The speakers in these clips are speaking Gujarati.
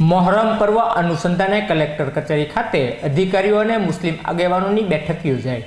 મોહરમ પર્વ અનુસંધાને કલેક્ટર કચેરી ખાતે અધિકારીઓ અને મુસ્લિમ આગેવાનોની બેઠક યોજાઈ.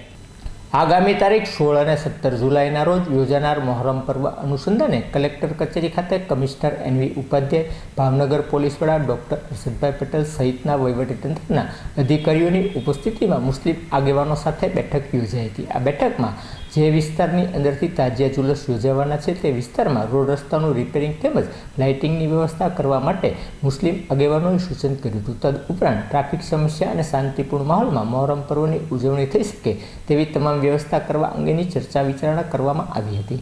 આગામી તારીખ સોળ અને સત્તર જુલાઈના રોજ યોજાનાર મોહરમ પર્વ અનુસંધાને કલેક્ટર કચેરી ખાતે commissioner N V Upadhyay, Bhavnagar police વડા ડોક્ટર હર્ષદભાઈ પટેલ સહિતના વહીવટીતંત્રના અધિકારીઓની ઉપસ્થિતિમાં મુસ્લિમ આગેવાનો સાથે બેઠક યોજાઈ હતી. આ બેઠકમાં જે વિસ્તારની અંદરથી તાજિયા જુલુસ યોજાવાના છે, તે વિસ્તારમાં રોડ રસ્તાનું રિપેરિંગ તેમજ લાઇટિંગની વ્યવસ્થા કરવા માટે મુસ્લિમ આગેવાનોએ સૂચન કર્યું હતું. તદ ઉપરાંત ટ્રાફિક સમસ્યા અને શાંતિપૂર્ણ માહોલમાં મોહરમ પર્વની ઉજવણી થઈ શકે તેવી તમામ વ્યવસ્થા કરવા અંગેની ચર્ચા વિચારણા કરવામાં આવી હતી.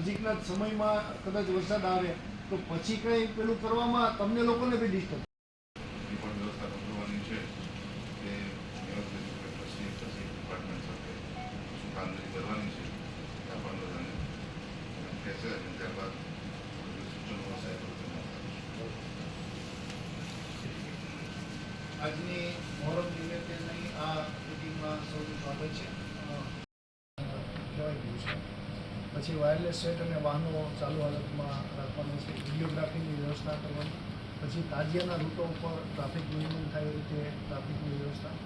નજીકના સમયમાં કદાચ વરસાદ આવે તો પછી કંઈ પેલું કરવામાં તમને લોકોને બી ડિસ્ટર્બની પણ વ્યવસ્થા કરવાની છે એ વ્યવસ્થિત રીતે પછી પછી ડિપાર્ટમેન્ટ સાથે શું કામગીરી કરવાની છે ત્યાં પણ બધાને કહેશે અને ત્યારબાદ સૂચનો. આજની મોહરમ નિમિત્તેની આ મિટિંગમાં સૌનું સ્વાગત છે. પછી વાયરલેસ સેટ અને વાહનો ચાલુ હાલતમાં રાખવાનું છે. વિડીયોગ્રાફીની વ્યવસ્થા કરવાની. પછી તાજિયાના રૂટો ઉપર ટ્રાફિક નિયમન થાય એ રીતે ટ્રાફિકની વ્યવસ્થા.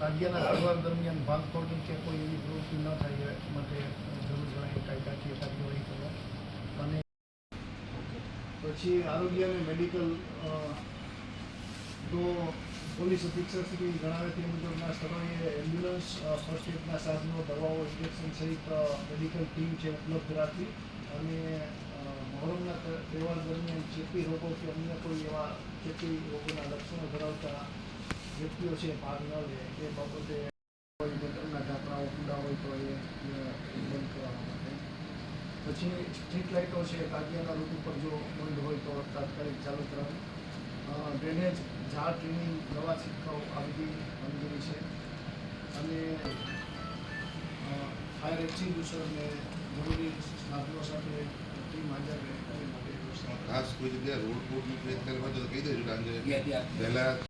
તાજિયાના સારવાર દરમિયાન ભાગફોડની કે કોઈ એવી ન થાય માટે જરૂર જણાય કાયદાકીય કાર્યવાહી કરવા અને પછી આરોગ્ય અને મેડિકલ તો પોલીસ અધિક્ષક શ્રી જણાવે તે મુજબના સ્થળોએ એમ્બ્યુલન્સ ફર્સ્ટ એડના સાધનો, દવાઓ, ઇન્જેક્શન સહિત મેડિકલ ટીમ છે ઉપલબ્ધ રાખવી અને મોહરમના તહેવાર દરમિયાન ચેપી રોગો કે અન્ય કોઈ એવા ચેપી રોગોના લક્ષણો ધરાવતા વ્યક્તિઓ છે, ભાગ ન લે. એ બાબતે ગટરના હોય તો એ બંધ કરવા માટે. પછી સ્ટ્રીટ લાઇટો છે તાજિયાના રૂટ ઉપર જો બંધ હોય તો તાત્કાલિક ચાલુ કરવાની. ડ્રેનેજ ઝાડ ટ્રીનિંગ દવા છંટકાવ આ બધી કામગીરી છે. અને ફાયર એક્સટિંગ્યુશર ને જરૂરી સાધનો સાથે ટીમ હાજર રહે ખાસ કોઈ જગ્યાએ રોડ બોર્ડ અત્યારે વાત તો કહી દેજો કારણ કે પહેલા